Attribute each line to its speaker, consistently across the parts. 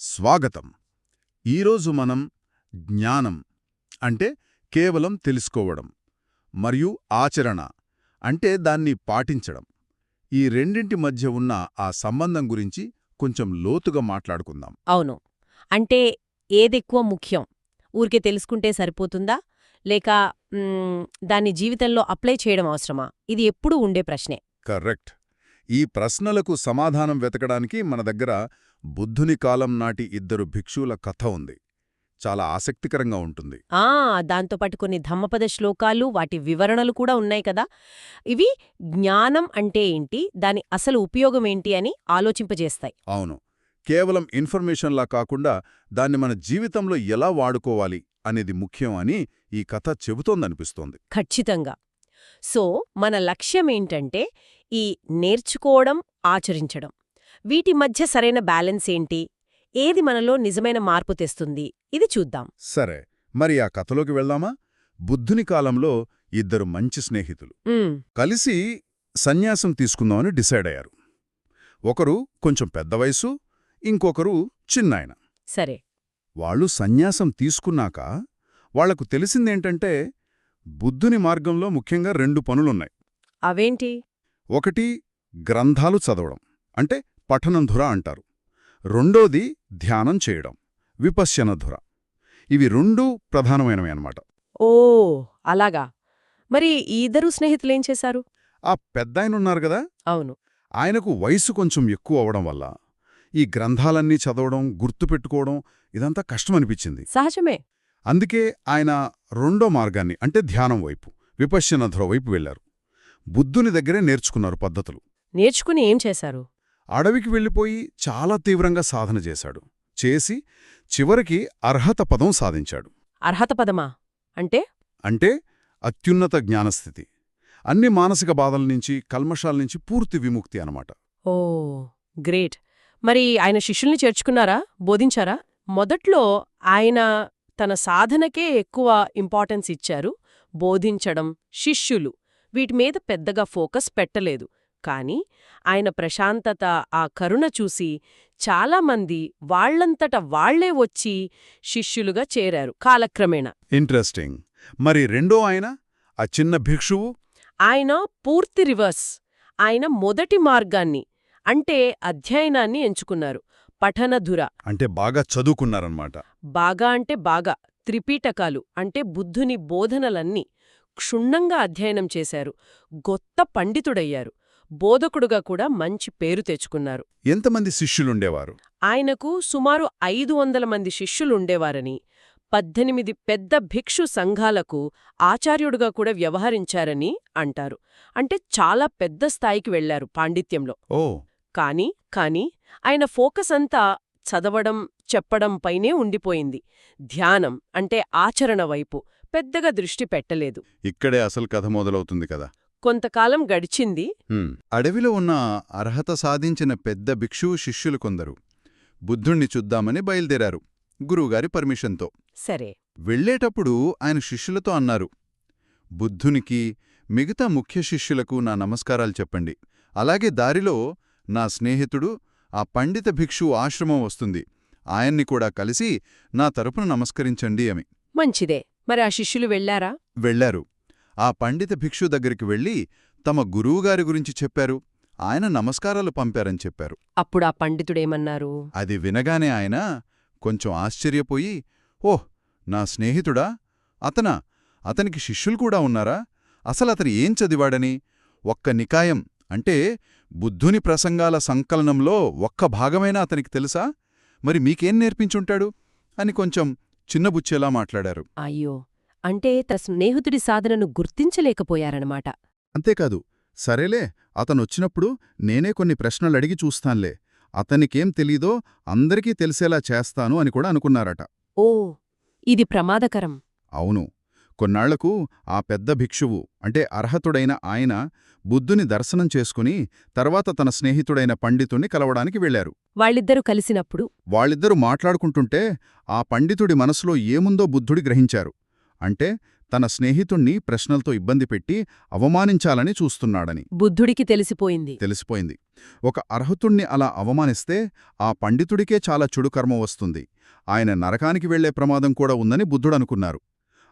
Speaker 1: స్వాగతం. ఈరోజు మనం జ్ఞానం అంటే కేవలం తెలుసుకోవడం మరియు ఆచరణ అంటే దాన్ని పాటించడం. ఈ రెండింటి మధ్య ఉన్న ఆ సంబంధం గురించి కొంచెం లోతుగా మాట్లాడుకుందాం.
Speaker 2: అవును. అంటే ఏదెక్కువ ముఖ్యం? ఊరికే తెలుసుకుంటే సరిపోతుందా? లేక దాన్ని జీవితంలో అప్లై చేయడం అవసరమా? ఇది ఎప్పుడూ ఉండే ప్రశ్నే.
Speaker 1: కరెక్ట్. ఈ ప్రశ్నలకు సమాధానం వెతకడానికి మన దగ్గర బుద్ధుని కాలం నాటి ఇద్దరు భిక్షువుల కథ ఉంది. చాలా ఆసక్తికరంగా ఉంటుంది.
Speaker 2: ఆ దాంతోపాటు కొన్ని ధమ్మపద శ్లోకాలు వాటి వివరణలు కూడా ఉన్నాయి కదా. ఇవి జ్ఞానం అంటే ఏంటి? దాని అసలు ఉపయోగం ఏంటి అని ఆలోచింపజేస్తాయి.
Speaker 1: అవును. కేవలం ఇన్ఫర్మేషన్లా కాకుండా దాన్ని మన జీవితంలో ఎలా వాడుకోవాలి అనేది ముఖ్యం అని ఈ కథ చెబుతోందనిపిస్తోంది.
Speaker 2: ఖచ్చితంగా. సో మన లక్ష్యం ఏంటంటే ఈ నేర్చుకోవడం ఆచరించడం. వీటి మధ్య సరైన బ్యాలెన్స్ ఏంటి? ఏది మనలో నిజమైన మార్పు తెస్తుంది? ఇది చూద్దాం.
Speaker 1: సరే మరి ఆ కథలోకి వెళ్దామా? బుద్ధుని కాలంలో ఇద్దరు మంచి స్నేహితులు. కలిసి సన్యాసం తీసుకుందామని డిసైడ్ అయ్యారు. ఒకరు కొంచెం పెద్ద వయసు ఇంకొకరు చిన్నాయన.
Speaker 2: సరే.
Speaker 1: వాళ్ళు సన్యాసం తీసుకున్నాక వాళ్ళకు తెలిసిందేంటంటే బుద్ధుని మార్గంలో ముఖ్యంగా రెండు పనులున్నాయి.
Speaker 2: అవేంటి?
Speaker 1: ఒకటి గ్రంథాలు చదవడం. అంటే పఠనంధుర అంటారు. రెండోది ధ్యానం చేయడం. విపశ్యనధుర ఇవి రెండూ ప్రధానమైనవి అన్నమాట.
Speaker 2: ఓ అలాగా. మరి ఈ ఇద్దరు స్నేహితులేం చేశారు?
Speaker 1: ఆ పెద్దాయనున్నారు గదా
Speaker 2: అవును.
Speaker 1: ఆయనకు వయసు కొంచెం ఎక్కువ అవడం వల్ల ఈ గ్రంథాలన్నీ చదవడం గుర్తుపెట్టుకోవడం ఇదంతా కష్టమనిపించింది
Speaker 2: సహజమే.
Speaker 1: అందుకే ఆయన రెండో మార్గాన్ని అంటే ధ్యానం వైపు విపశ్యనధుర వైపు వెళ్ళారు బుద్ధుని దగ్గరే నేర్చుకున్నారు పద్ధతులు.
Speaker 2: నేర్చుకుని ఏం చేశారు?
Speaker 1: అడవికి వెళ్ళిపోయి చాలా తీవ్రంగా సాధన చేశాడు. చేసి చివరికి అర్హత పదం సాధించాడు.
Speaker 2: అర్హత పదమా? అంటే?
Speaker 1: అంటే అత్యున్నత జ్ఞానస్థితి. అన్ని మానసిక బాధల నుంచి కల్మషాల నుంచి పూర్తి విముక్తి అనమాట
Speaker 2: ఓ గ్రేట్. మరి ఆయన శిష్యుల్ని చేర్చుకున్నారా? బోధించారా? మొదట్లో ఆయన తన సాధనకే ఎక్కువ ఇంపార్టెన్స్ ఇచ్చారు బోధించడం శిష్యులు. వీటి మీద పెద్దగా ఫోకస్ పెట్టలేదు. కాని ఆయన ప్రశాంతత ఆ కరుణ చూసి చాలామంది వాళ్ళంతట వాళ్ళే వచ్చి శిష్యులుగా చేరారు కాలక్రమేణా.
Speaker 1: ఇంట్రెస్టింగ్ మరి రెండో ఆయన? ఆ చిన్న భిక్షువు?
Speaker 2: ఆయన పూర్తి రివర్స్. ఆయన మొదటి మార్గాన్ని అంటే అధ్యయనాన్ని ఎంచుకున్నారు. పఠనధుర
Speaker 1: అంటే బాగా చదువుకున్నారన్నమాట.
Speaker 2: బాగా అంటే బాగా త్రిపీటకాలు అంటే బుద్ధుని బోధనలన్నీ క్షుణ్ణంగా అధ్యయనం చేశారు. గొత్త పండితుడయ్యారు. బోధకుడుగా కూడా మంచి పేరు తెచ్చుకున్నారు.
Speaker 1: ఎంతమంది శిష్యులుండేవారు?
Speaker 2: ఆయనకు సుమారు ఐదు వందల మంది శిష్యులుండేవారని పద్దెనిమిది పెద్ద భిక్షు సంఘాలకు ఆచార్యుడుగా కూడా వ్యవహరించారని అంటారు. అంటే చాలా పెద్ద స్థాయికి వెళ్ళారు పాండిత్యంలో.
Speaker 1: ఓ!
Speaker 2: కాని కాని ఆయన ఫోకస్ అంతా చదవడం చెప్పడం పైనే ఉండిపోయింది. ధ్యానం అంటే ఆచరణ వైపు పెద్దగా దృష్టి పెట్టలేదు.
Speaker 1: ఇక్కడే అసలు కథ మొదలవుతుంది కదా.
Speaker 2: కొంతకాలం గడిచింది.
Speaker 1: అడవిలో ఉన్న అర్హత సాధించిన పెద్ద భిక్షువు శిష్యులు కొందరు. బుద్ధుణ్ణి చూద్దామని బయలుదేరారు. గురువుగారి పర్మిషన్తో.
Speaker 2: సరే.
Speaker 1: వెళ్ళేటప్పుడు ఆయన శిష్యులతో అన్నారు. బుద్ధునికి మిగతా ముఖ్య శిష్యులకు నా నమస్కారాలు చెప్పండి. అలాగే దారిలో నా స్నేహితుడు ఆ పండిత భిక్షువు ఆశ్రమం వస్తుంది. ఆయన్ని కూడా కలిసి నా తరపున నమస్కరించండి అని.
Speaker 2: మంచిదే. మరి ఆ శిష్యులు వెళ్ళారా
Speaker 1: వెళ్ళారు ఆ పండిత భిక్షు దగ్గరికి వెళ్ళి తమ గురువుగారి గురించి చెప్పారు. ఆయన నమస్కారాలు పంపారని చెప్పారు.
Speaker 2: అప్పుడు ఆ పండితుడేమన్నారు?
Speaker 1: అది వినగానే ఆయన కొంచెం ఆశ్చర్యపోయి ఓహ్ నా స్నేహితుడా? అతనా? అతనికి శిష్యులు కూడా ఉన్నారా? అసలతను ఏం చదివాడని? ఒక్క నికాయం అంటే బుద్ధుని ప్రసంగాల సంకలనంలో ఒక్క భాగమైనా అతనికి తెలుసా? మరి మీకేం నేర్పించుంటాడు? అని కొంచెం చిన్నబుచ్చేలా మాట్లాడారు.
Speaker 2: అయ్యో! అంటే తన స్నేహితుడి సాధనను గుర్తించలేకపోయారన్నమాట.
Speaker 1: అంతేకాదు సరేలే అతనొచ్చినప్పుడు నేనే కొన్ని ప్రశ్నలడిగి చూస్తాన్లే అతనికేం తెలీదో అందరికీ తెలిసేలా చేస్తాను అని కూడా అనుకున్నారట.
Speaker 2: ఓ ఇది ప్రమాదకరం.
Speaker 1: అవును కొన్నాళ్ళకు ఆ పెద్ద భిక్షువు అంటే అర్హతుడైన ఆయన బుద్ధుని దర్శనం చేసుకుని తర్వాత తన స్నేహితుడైన పండితుణ్ణి కలవడానికి వెళ్ళారు
Speaker 2: వాళ్ళిద్దరూ కలిసినప్పుడు?
Speaker 1: వాళ్ళిద్దరూ మాట్లాడుకుంటుంటే ఆ పండితుడి మనసులో ఏముందో బుద్ధుడి గ్రహించారు. అంటే తన స్నేహితుణ్ణి ప్రశ్నలతో ఇబ్బంది పెట్టి అవమానించాలని చూస్తున్నాడని.
Speaker 2: బుద్ధుడికి తెలిసిపోయింది.
Speaker 1: తెలిసిపోయింది. ఒక అర్హతుణ్ణి అలా అవమానిస్తే ఆ పండితుడికే చాలా చెడు కర్మ వస్తుంది. ఆయన నరకానికి వెళ్ళే ప్రమాదం కూడా ఉందని బుద్ధుడనుకున్నారు.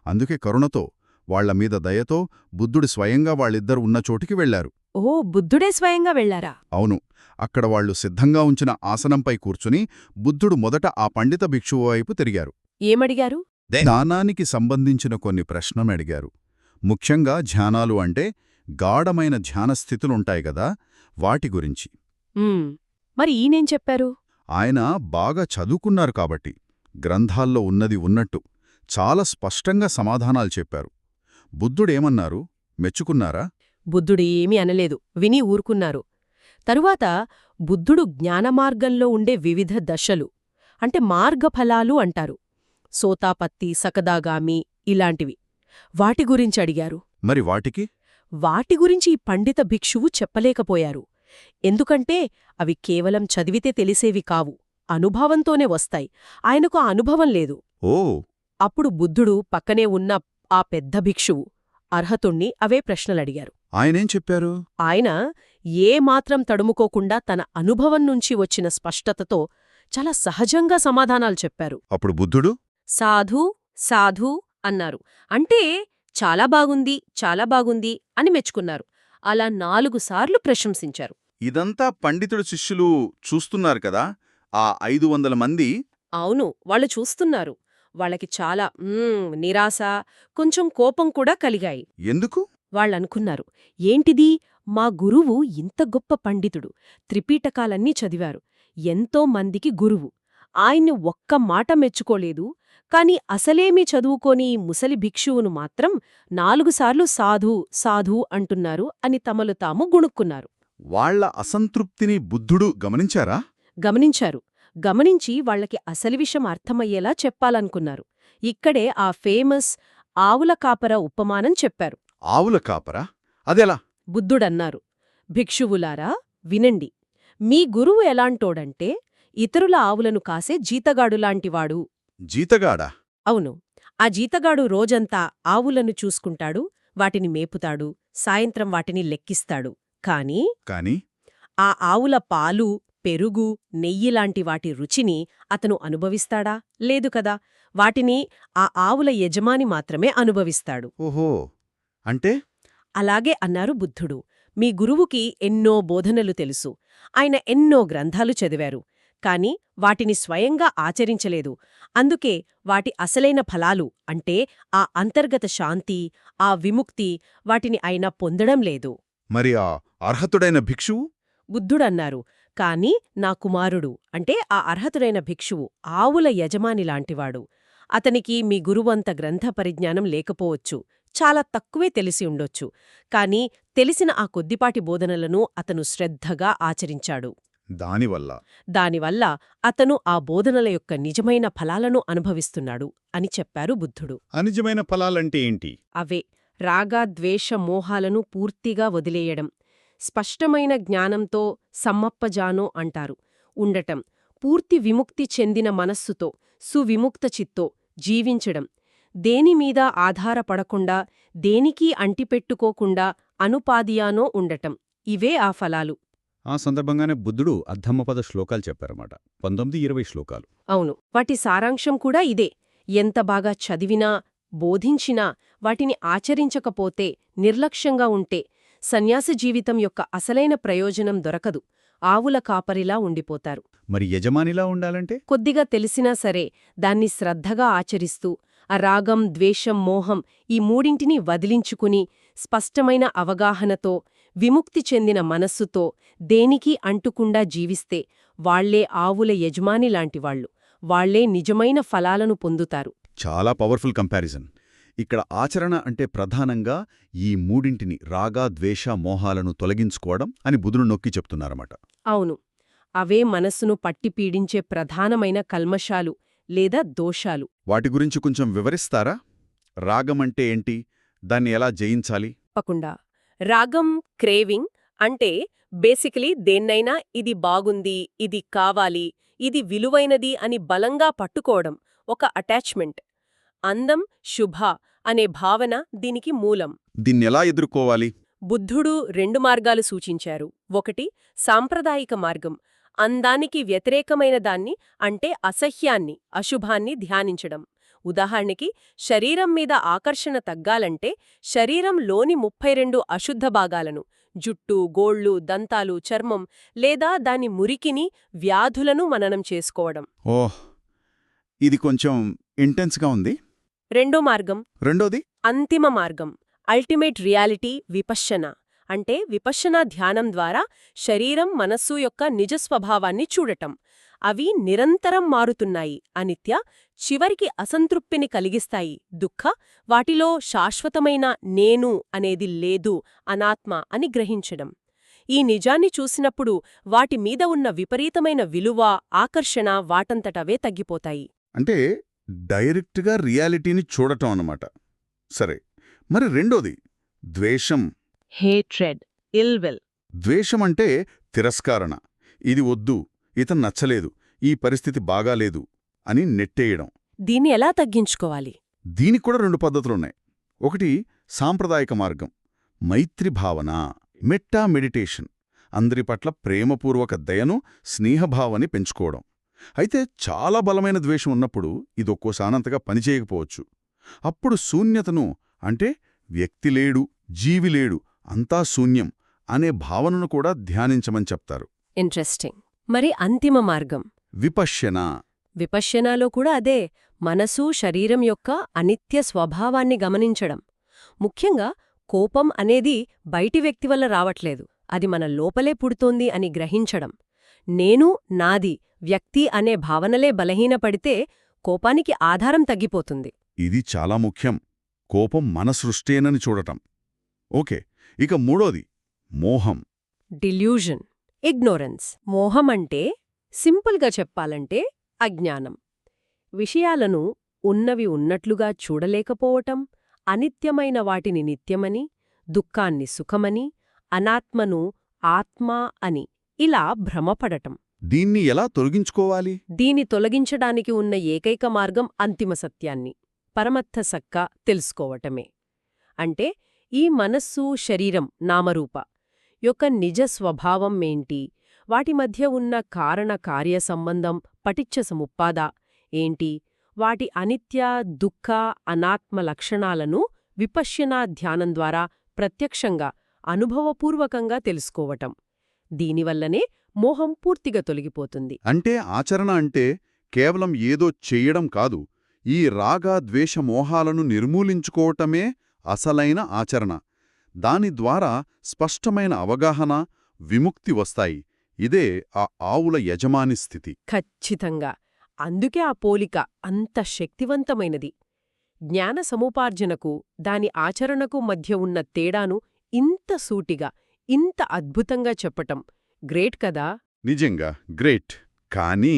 Speaker 1: అందుకే కరుణతో వాళ్ళ మీద దయతో బుద్ధుడు స్వయంగా వాళ్ళిద్దరు ఉన్న చోటికి వెళ్ళారు
Speaker 2: ఓ బుద్ధుడే స్వయంగా వెళ్ళారా
Speaker 1: అవును. అక్కడ వాళ్ళు సిద్ధంగా ఉంచిన ఆసనంపై కూర్చుని బుద్ధుడు మొదట ఆ పండిత భిక్షువు వైపు తిరిగారు.
Speaker 2: ఏమడిగారు?
Speaker 1: జ్ఞానానికి సంబంధించిన కొన్ని ప్రశ్నలు అడిగారు. ముఖ్యంగా ధ్యానాలు అంటే గాఢమైన ధ్యానస్థితులుంటాయి గదా వాటి గురించి.
Speaker 2: మరి ఈయనేం చెప్పారు?
Speaker 1: ఆయన బాగా చదువుకున్నారు కాబట్టి గ్రంథాల్లో ఉన్నది ఉన్నట్టు చాలా స్పష్టంగా సమాధానాలు చెప్పారు. బుద్ధుడేమన్నారు? మెచ్చుకున్నారా?
Speaker 2: బుద్ధుడు ఏమీ అనలేదు విని ఊరుకున్నారు. తరువాత బుద్ధుడు జ్ఞానమార్గంలో ఉండే వివిధ దశలు అంటే మార్గఫలాలు అంటారు. సోతాపత్తి సకదాగామి ఇలాంటివి. వాటి గురించి అడిగారు.
Speaker 1: మరి వాటికి?
Speaker 2: వాటి గురించి ఈ పండిత భిక్షువు చెప్పలేకపోయారు. ఎందుకంటే అవి కేవలం చదివితే తెలిసేవి కావు. అనుభవంతోనే వస్తాయి. ఆయనకు ఆ అనుభవం లేదు.
Speaker 1: ఓ!
Speaker 2: అప్పుడు బుద్ధుడు పక్కనే ఉన్న ఆ పెద్ద భిక్షువు అర్హతుణ్ణి అవే ప్రశ్నలడిగారు.
Speaker 1: ఆయనేం చెప్పారు?
Speaker 2: ఆయన ఏ మాత్రం తడుముకోకుండా తన అనుభవం నుంచి వచ్చిన స్పష్టతతో చాలా సహజంగా సమాధానాలు చెప్పారు.
Speaker 1: అప్పుడు బుద్ధుడు?
Speaker 2: సాధు సాధు అన్నారు. అంటే చాలా బాగుంది చాలా బాగుంది అని మెచ్చుకున్నారు. అలా నాలుగు సార్లు ప్రశంసించారు.
Speaker 1: ఇదంతా పండితుడు శిష్యులు చూస్తున్నారు కదా ఆ ఐదు వందల మంది?
Speaker 2: అవును వాళ్ళు చూస్తున్నారు. వాళ్ళకి చాలా నిరాశ కొంచెం కోపం కూడా కలిగాయి.
Speaker 1: ఎందుకు?
Speaker 2: వాళ్ళనుకున్నారు. ఏంటిది? మా గురువు ఇంత గొప్ప పండితుడు. త్రిపీటకాలన్నీ చదివారు. ఎంతో మందికి గురువు. ఆయన్ని ఒక్క మాట మెచ్చుకోలేదు. కాని అసలేమీ చదువుకోని ముసలి భిక్షువును మాత్రం నాలుగుసార్లు సాధు సాధు అంటున్నారు అని తమలు తాము గుణుక్కున్నారు.
Speaker 1: వాళ్ళ అసంతృప్తిని బుద్ధుడు గమనించారా?
Speaker 2: గమనించారు. గమనించి వాళ్ళకి అసలు విషయం అర్థమయ్యేలా చెప్పాలనుకున్నారు. ఇక్కడే ఆ ఫేమస్ ఆవుల కాపర ఉపమానం చెప్పారు.
Speaker 1: ఆవుల కాపరా? అదెలా?
Speaker 2: బుద్ధుడన్నారు. భిక్షువులారా వినండి. మీ గురువు ఎలాంటోడంటే ఇతరుల ఆవులను కాసే జీతగాడులాంటివాడు
Speaker 1: జీతగాడా?
Speaker 2: అవును. ఆ జీతగాడు రోజంతా ఆవులను చూసుకుంటాడు వాటిని మేపుతాడు సాయంత్రం వాటిని లెక్కిస్తాడు. కాని
Speaker 1: కాని
Speaker 2: ఆ ఆవుల పాలు పెరుగు నెయ్యిలాంటి వాటి రుచిని అతను అనుభవిస్తాడా? లేదు కదా. వాటిని ఆ ఆవుల యజమాని మాత్రమే అనుభవిస్తాడు.
Speaker 1: ఓహో! అంటే?
Speaker 2: అలాగే అన్నారు బుద్ధుడు. మీ గురువుకి ఎన్నో బోధనలు తెలుసు. ఆయన ఎన్నో గ్రంథాలు చదివారు. కాని వాటిని స్వయంగా ఆచరించలేదు. అందుకే వాటి అసలైన ఫలాలు అంటే ఆ అంతర్గత శాంతి ఆ విముక్తి వాటిని ఆయన పొందడం లేదు.
Speaker 1: మరి ఆ అర్హతుడైన భిక్షువు?
Speaker 2: బుద్ధుడన్నారు. కాని నా కుమారుడు అంటే ఆ అర్హతుడైన భిక్షువు ఆవుల యజమానిలాంటివాడు అతనికి మీ గురువంత గ్రంథ పరిజ్ఞానం లేకపోవచ్చు. చాలా తక్కువే తెలిసి ఉండొచ్చు. కాని తెలిసిన ఆ కొద్దిపాటి బోధనలను అతను శ్రద్ధగా ఆచరించాడు.
Speaker 1: దానివల్ల.
Speaker 2: దానివల్ల అతను ఆ బోధనల యొక్క నిజమైన ఫలాలను అనుభవిస్తున్నాడు అని చెప్పారు బుద్ధుడు.
Speaker 1: అనిజమైన ఫలాలంటే ఏంటి?
Speaker 2: అవే రాగ ద్వేష మోహాలను పూర్తిగా వదిలేయడం. స్పష్టమైన జ్ఞానంతో సమ్మప్పజానో అంటారు. ఉండటం పూర్తి విముక్తి చెందిన మనస్సుతో సువిముక్త చిత్తో జీవించడం. దేనిమీద ఆధారపడకుండా దేనికీ అంటిపెట్టుకోకుండా అనుపాదియానో ఉండటం. ఇవే ఆ ఫలాలు.
Speaker 3: ఆ సందర్భంగానే బుద్ధుడు అర్ధమ్మపద శ్లోకాలు చెప్పారన్నమాట. పంతొమ్మిది ఇరవై శ్లోకాలు.
Speaker 2: అవును. వాటి సారాంశం కూడా ఇదే. ఎంత బాగా చదివినా బోధించినా వాటిని ఆచరించకపోతే నిర్లక్ష్యంగా ఉంటే సన్యాస జీవితం యొక్క అసలైన ప్రయోజనం దొరకదు. ఆవుల కాపరిలా ఉండిపోతారు.
Speaker 3: మరి యజమానిలా ఉండాలంటే?
Speaker 2: కొద్దిగా తెలిసినా సరే దాన్ని శ్రద్ధగా ఆచరిస్తూ ఆ రాగం ద్వేషం మోహం ఈ మూడింటిని వదిలించుకుని స్పష్టమైన అవగాహనతో విముక్తి చెందిన మనస్సుతో దేనికీ అంటుకుండా జీవిస్తే వాళ్ళే ఆవుల యజమానిలాంటివాళ్ళు వాళ్ళే నిజమైన ఫలాలను పొందుతారు.
Speaker 1: చాలా పవర్ఫుల్ కంపారిజన్. ఇక్కడ ఆచరణ అంటే ప్రధానంగా ఈ మూడింటిని రాగా ద్వేష మోహాలను తొలగించుకోవడం అని బుధుడు నొక్కి చెప్తున్నారన్నమాట.
Speaker 2: అవును. అవే మనస్సును పట్టి పీడించే ప్రధానమైన కల్మషాలు లేదా దోషాలు.
Speaker 1: వాటి గురించి కొంచెం వివరిస్తారా? రాగమంటే ఏంటి? దాన్ని ఎలా జయించాలి?
Speaker 2: తప్పకుండా. రాగం క్రేవింగ్ అంటే బేసికలీ దేన్నైనా ఇది బాగుంది ఇది కావాలి ఇది విలువైనది అని బలంగా పట్టుకోవడం ఒక అటాచ్మెంట్. అందం శుభ అనే భావన దీనికి మూలం.
Speaker 1: దీన్నెలా ఎదుర్కోవాలి?
Speaker 2: బుద్ధుడు రెండు మార్గాలు సూచించారు. ఒకటి సాంప్రదాయిక మార్గం. అందానికి వ్యతిరేకమైన దాన్ని అంటే అసహ్యాన్ని అశుభాన్ని ధ్యానించడం. ఉదాహరణకి శరీరం మీద ఆకర్షణ తగ్గాలంటే శరీరంలోని ముప్పై రెండు అశుద్ధ భాగాలను జుట్టు గోళ్ళు దంతాలు చర్మం లేదా దాని మురికిని వ్యాధులను మననం చేసుకోవడం.
Speaker 1: ఓహ్! ఇది కొంచెం ఇంటెన్స్గా ఉంది.
Speaker 2: రెండో మార్గం.
Speaker 1: రెండోది?
Speaker 2: అంతిమ మార్గం. అల్టిమేట్ రియాలిటీ విపశ్యన అంటే విపశ్యన ధ్యానం ద్వారా శరీరం మనస్సు యొక్క నిజ స్వభావాన్ని చూడటం. అవి నిరంతరం మారుతున్నాయి. అనిత్య చివరికి అసంతృప్తిని కలిగిస్తాయి. దుఃఖ వాటిలో శాశ్వతమైన నేను అనేది లేదు అనాత్మ అని గ్రహించడం. ఈ నిజాన్ని చూసినప్పుడు వాటి మీద ఉన్న విపరీతమైన విలువ ఆకర్షణ వాటంతటవే తగ్గిపోతాయి.
Speaker 1: అంటే డైరెక్ట్గా రియాలిటీని చూడటం అన్నమాట. సరే మరి రెండోది ద్వేషం.
Speaker 2: Hatred ill will.
Speaker 1: ద్వేషం అంటే తిరస్కారణ. ఇది వద్దు ఇతను నచ్చలేదు ఈ పరిస్థితి బాగాలేదు అని నెట్టేయడం.
Speaker 2: దీన్ని ఎలా తగ్గించుకోవాలి?
Speaker 1: దీనికి కూడా రెండు పద్ధతులున్నాయి. ఒకటి సాంప్రదాయక మార్గం. మైత్రి భావన మెట్టా మెడిటేషన్ అందరి పట్ల ప్రేమపూర్వక దయను స్నేహభావాన్ని పెంచుకోవడం. అయితే చాలా బలమైన ద్వేషం ఉన్నప్పుడు ఇది ఒక్కోసానంతగా పనిచేయకపోవచ్చు అప్పుడు శూన్యతను అంటే వ్యక్తి లేడు జీవి లేడు అంతా శూన్యం అనే భావనను కూడా ధ్యానించమని చెప్తారు.
Speaker 2: ఇంట్రెస్టింగ్. మరి అంతిమ మార్గం.
Speaker 1: విపశ్యన.
Speaker 2: విపశ్యనాలో కూడా అదే మనసు శరీరం యొక్క అనిత్య స్వభావాన్ని గమనించడం. ముఖ్యంగా కోపం అనేది బయటి వ్యక్తి వల్ల రావట్లేదు అది మన లోపలే పుడుతోంది అని గ్రహించడం. నేను నాది వ్యక్తి అనే భావనలే బలహీనపడితే కోపానికి ఆధారం తగ్గిపోతుంది.
Speaker 1: ఇది చాలా ముఖ్యం. కోపం మన సృష్టేనని చూడటం. ఓకే ఇక మూడోది మోహం.
Speaker 2: Delusion ignorance. మోహం అంటే సింపుల్గా చెప్పాలంటే అజ్ఞానం. విషయాలను ఉన్నవి ఉన్నట్లుగా చూడలేకపోవటం అనిత్యమైన వాటిని నిత్యమని దుఃఖాన్ని సుఖమని అనాత్మను ఆత్మ అని ఇలా భ్రమపడటం.
Speaker 1: దీన్ని ఎలా తొలగించుకోవాలి?
Speaker 2: దీని తొలగించడానికి ఉన్న ఏకైక మార్గం అంతిమ సత్యాన్ని పరమర్థ సక్క తెలుసుకోవటమే. అంటే ఈ మనస్సు శరీరం నామరూప యొక్క నిజ స్వభావం ఏంటి? వాటి మధ్య ఉన్న కారణ కార్య సంబంధం పటిచ్చ సముప్పాద ఏంటి? వాటి అనిత్య దుఃఖ అనాత్మ లక్షణాలను విపశ్యనా ధ్యానం ద్వారా ప్రత్యక్షంగా అనుభవపూర్వకంగా తెలుసుకోవటం. దీనివల్లనే మోహం పూర్తిగా తొలగిపోతుంది.
Speaker 1: అంటే ఆచరణ అంటే కేవలం ఏదో చెయ్యడం కాదు. ఈ రాగ ద్వేష మోహాలను నిర్మూలించుకోవటమే అసలైన ఆచరణ. దాని ద్వారా స్పష్టమైన అవగాహన విముక్తి వస్తాయి. ఇదే ఆ ఆవుల యజమాని స్థితి.
Speaker 2: ఖచ్చితంగా. అందుకే ఆ పోలిక అంత శక్తివంతమైనది. జ్ఞాన సముపార్జనకు దాని ఆచరణకు మధ్య ఉన్న తేడాను ఇంత సూటిగా ఇంత అద్భుతంగా చెప్పటం. గ్రేట్ కదా?
Speaker 1: నిజంగా. గ్రేట్. కానీ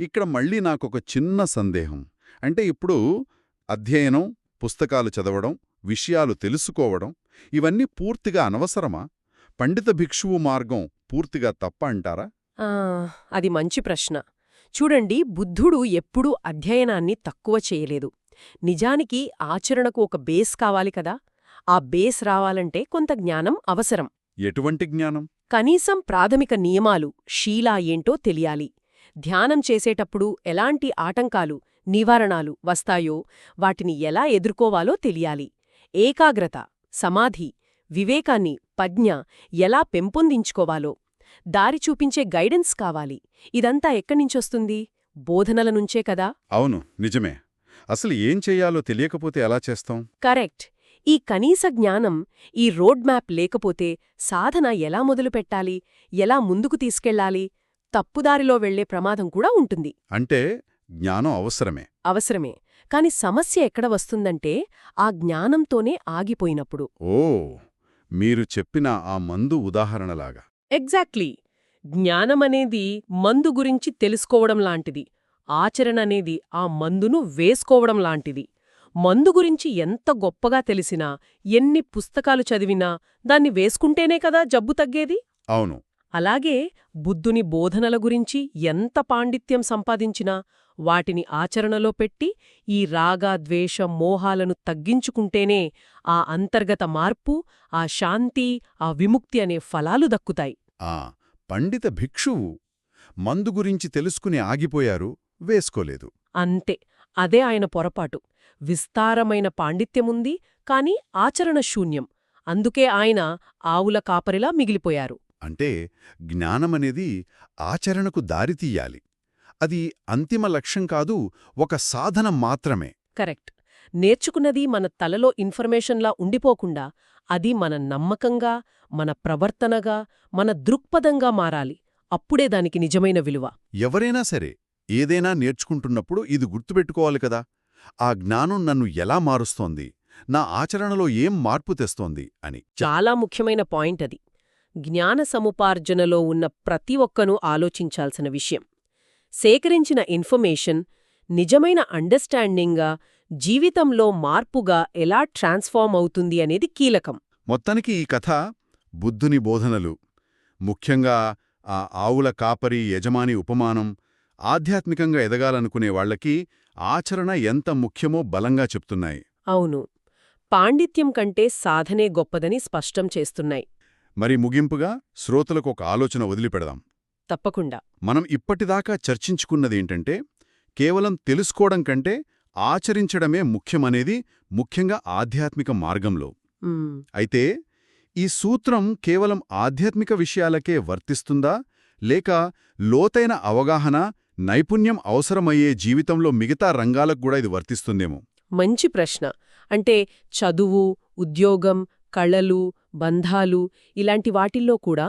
Speaker 1: ఇక్కడ మళ్ళీ నాకొక చిన్న సందేహం. అంటే ఇప్పుడు అధ్యయనం పుస్తకాలు చదవడం విషయాలు తెలుసుకోవడం ఇవన్నీ పూర్తిగా అనవసరమా? పండిత భిక్షువు మార్గం పూర్తిగా తప్ప అంటారా?
Speaker 2: ఆ, అది మంచి ప్రశ్న. చూడండి బుద్ధుడు ఎప్పుడూ అధ్యయనాన్ని తక్కువ చేయలేదు. నిజానికి ఆచరణకు ఒక బేస్ కావాలి కదా? ఆ బేస్ రావాలంటే కొంత జ్ఞానం అవసరం.
Speaker 1: ఎటువంటి జ్ఞానం?
Speaker 2: కనీసం ప్రాథమిక నియమాలు షీలా ఏంటో తెలియాలి. ధ్యానం చేసేటప్పుడు ఎలాంటి ఆటంకాలు? నివారణాలు వస్తాయో వాటిని ఎలా ఎదుర్కోవాలో తెలియాలి. ఏకాగ్రత సమాధి వివేకాన్ని పజ్ఞ ఎలా పెంపొందించుకోవాలో దారి చూపించే గైడెన్స్ కావాలి. ఇదంతా ఎక్కడ్నించొస్తుంది బోధనల నుంచే కదా?
Speaker 1: అవును నిజమే. అసలు ఏం చెయ్యాలో తెలియకపోతే ఎలా చేస్తాం?
Speaker 2: కరెక్ట్. ఈ కనీస జ్ఞానం ఈ రోడ్ మ్యాప్ లేకపోతే సాధన ఎలా మొదలుపెట్టాలి ఎలా ముందుకు తీసుకెళ్ళాలి? తప్పుదారిలో వెళ్ళే ప్రమాదం కూడా ఉంటుంది.
Speaker 1: అంటే జ్ఞానం అవసరమే.
Speaker 2: అవసరమే. కాని సమస్య ఎక్కడ వస్తుందంటే ఆ జ్ఞానంతోనే ఆగిపోయినప్పుడు.
Speaker 1: ఓ మీరు చెప్పిన ఆ మందు ఉదాహరణలాగా.
Speaker 2: ఎగ్జాక్ట్లీ. జ్ఞానమనేది మందు గురించి తెలుసుకోవడం లాంటిది. ఆచరణ అనేది ఆ మందును వేసుకోవడం లాంటిది. మందు గురించి ఎంత గొప్పగా తెలిసినా ఎన్ని పుస్తకాలు చదివినా దాన్ని వేసుకుంటేనే కదా జబ్బు తగ్గేది?
Speaker 1: అవును.
Speaker 2: అలాగే బుద్ధుని బోధనల గురించి ఎంత పాండిత్యం సంపాదించినా వాటిని ఆచరణలో పెట్టి ఈ రాగ ద్వేష మోహాలను తగ్గించుకుంటేనే ఆ అంతర్గత మార్పు ఆ శాంతి ఆ విముక్తి అనే ఫలాలు దక్కుతాయి.
Speaker 1: ఆ పండిత భిక్షువు మందు గురించి తెలుసుకుని ఆగిపోయారు వేసుకోలేదు.
Speaker 2: అంతే అదే ఆయన పొరపాటు. విస్తారమైన పాండిత్యముంది కాని ఆచరణ శూన్యం. అందుకే ఆయన ఆవుల కాపరిలా మిగిలిపోయారు.
Speaker 1: అంటే జ్ఞానమనేది ఆచరణకు దారితీయాలి. అది అంతిమ లక్ష్యం కాదు ఒక సాధన మాత్రమే.
Speaker 2: కరెక్ట్. నేర్చుకున్నది మన తలలో ఇన్ఫర్మేషన్లా ఉండిపోకుండా అది మన నమ్మకంగా మన ప్రవర్తనగా మన దృక్పథంగా మారాలి. అప్పుడే దానికి నిజమైన విలువ.
Speaker 1: ఎవరైనా సరే ఏదైనా నేర్చుకుంటున్నప్పుడు ఇది గుర్తుపెట్టుకోవాలి కదా. ఆ జ్ఞానం నన్ను ఎలా మారుస్తోంది నా ఆచరణలో ఏం మార్పు తెస్తోంది అని.
Speaker 2: చాలా ముఖ్యమైన పాయింట్ అది. జ్ఞాన సముపార్జనలో ఉన్న ప్రతి ఒక్కనూ ఆలోచించాల్సిన విషయం. సేకరించిన ఇన్ఫర్మేషన్ నిజమైన అండర్స్టాండింగ్గా జీవితంలో మార్పుగా ఎలా ట్రాన్స్ఫార్మ్ అవుతుంది అనేది కీలకం.
Speaker 1: మొత్తానికి ఈ కథ బుద్ధుని బోధనలు ముఖ్యంగా ఆ ఆవుల కాపరి యజమాని ఉపమానం ఆధ్యాత్మికంగా ఎదగాలనుకునే వాళ్ళకి ఆచరణ ఎంత ముఖ్యమో బలంగా చెప్తున్నాయి.
Speaker 2: అవును. పాండిత్యం కంటే సాధనే గొప్పదని స్పష్టం చేస్తున్నాయి.
Speaker 1: మరి ముగింపుగా శ్రోతలకు ఒక ఆలోచన వదిలిపెడదాం.
Speaker 2: తప్పకుండా.
Speaker 1: మనం ఇప్పటిదాకా చర్చించుకున్నదేంటంటే కేవలం తెలుసుకోవడం కంటే ఆచరించడమే ముఖ్యమనేది ముఖ్యంగా ఆధ్యాత్మిక మార్గంలో. అయితే ఈ సూత్రం కేవలం ఆధ్యాత్మిక విషయాలకే వర్తిస్తుందా? లేక లోతైన అవగాహన నైపుణ్యం అవసరమయ్యే జీవితంలో మిగతా రంగాలకు కూడా ఇది వర్తిస్తుందేమో?
Speaker 2: మంచి ప్రశ్న. అంటే చదువు ఉద్యోగం కళలు బంధాలు ఇలాంటి వాటిల్లో కూడా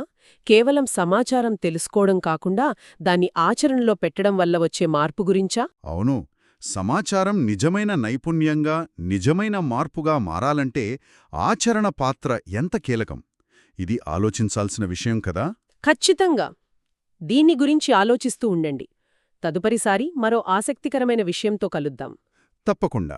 Speaker 2: కేవలం సమాచారం తెలుసుకోవడం కాకుండా దాన్ని ఆచరణలో పెట్టడం వల్ల వచ్చే మార్పు గురించా?
Speaker 1: అవును. సమాచారం నిజమైన నైపుణ్యంగా నిజమైన మార్పుగా మారాలంటే ఆచరణ పాత్ర ఎంత కీలకం? ఇది ఆలోచించాల్సిన విషయం కదా?
Speaker 2: ఖచ్చితంగా. దీన్ని గురించి ఆలోచిస్తూ ఉండండి. తదుపరిసారి మరో ఆసక్తికరమైన విషయంతో కలుద్దాం.
Speaker 1: తప్పకుండా.